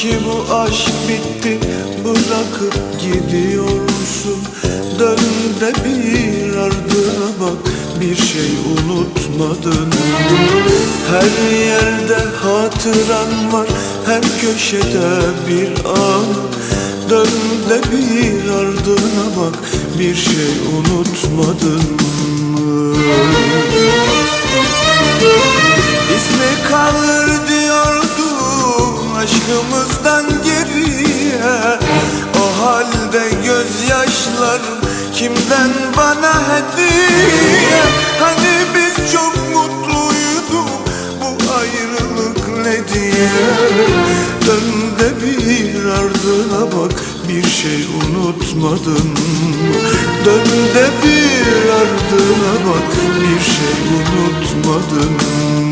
Sanki bu aşk bitti bırakıp gidiyorsun. Dön de bir ardına bak bir şey unutmadın. Her yerde hatıran var her köşede bir an. Dön de bir ardına bak bir şey unutmadın. mı? Aşkımızdan geriye O halde gözyaşlarım kimden bana hediye Hani biz çok mutluyduk bu ayrılık ne diye Dön de bir ardına bak bir şey unutmadın mı? Dön de bir ardına bak bir şey unutmadın mı?